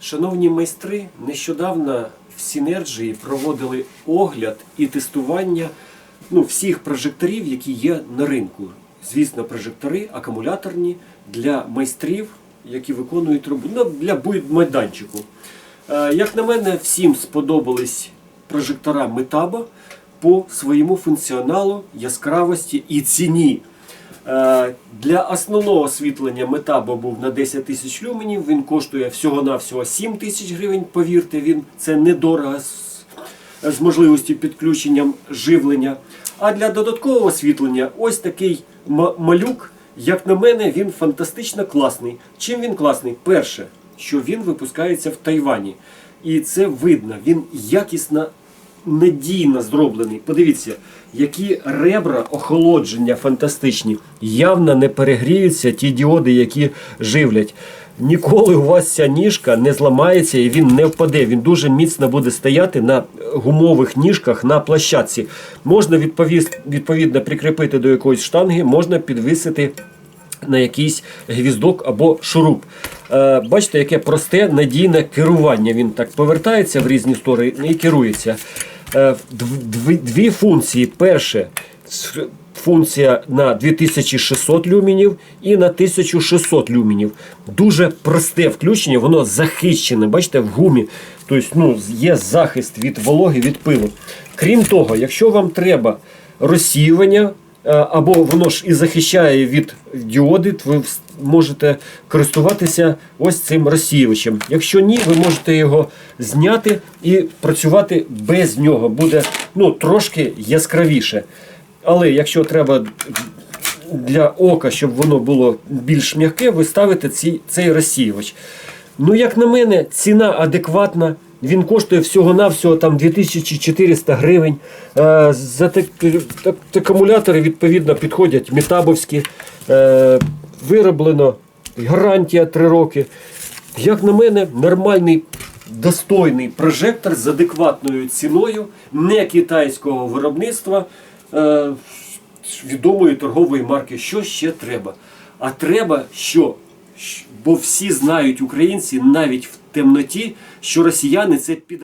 Шановні майстри, нещодавно в Сінерджії проводили огляд і тестування ну, всіх прожекторів, які є на ринку. Звісно, прожектори акумуляторні для майстрів, які виконують роботу ну, для майданчику. Е, Як на мене, всім сподобались прожектора Метаба по своєму функціоналу, яскравості і ціні. Е, Для основного освітлення метабо був на 10 тисяч люменів. Він коштує всього-навсього 7 тисяч гривень. Повірте, він це недорого з, з можливістю підключення живлення. А для додаткового освітлення ось такий ма- малюк, як на мене, він фантастично класний. Чим він класний? Перше, що він випускається в Тайвані. І це видно, він якісно надійно зроблений. Подивіться, які ребра охолодження фантастичні. Явно не перегріються ті діоди, які живлять. Ніколи у вас ця ніжка не зламається і він не впаде. Він дуже міцно буде стояти на гумових ніжках на площадці. Можна відповідно прикріпити до якоїсь штанги, можна підвисити на якийсь гвіздок або шуруп. Е, бачите, яке просте надійне керування. Він так повертається в різні сторони і керується. Е, дві, функції. Перше функція на 2600 люмінів і на 1600 люмінів. Дуже просте включення, воно захищене. Бачите, в гумі. Тобто ну, є захист від вологи, від пилу. Крім того, якщо вам треба розсіювання, або воно ж і захищає від діоди, ви можете користуватися ось цим розсіювачем. Якщо ні, ви можете його зняти і працювати без нього. Буде ну, трошки яскравіше. Але якщо треба для ока, щоб воно було більш м'яке, ви ставите ці, цей розсіювач. Ну, як на мене, ціна адекватна. Він коштує всього-навсього там 2400 гривень. Е, За так, так, акумулятори відповідно підходять метабовські. Е, Вироблено гарантія 3 роки. Як на мене, нормальний достойний прожектор з адекватною ціною, не китайського виробництва. Е, відомої торгової марки. Що ще треба? А треба що? Бо всі знають українці навіть в темноті, що росіяни це під.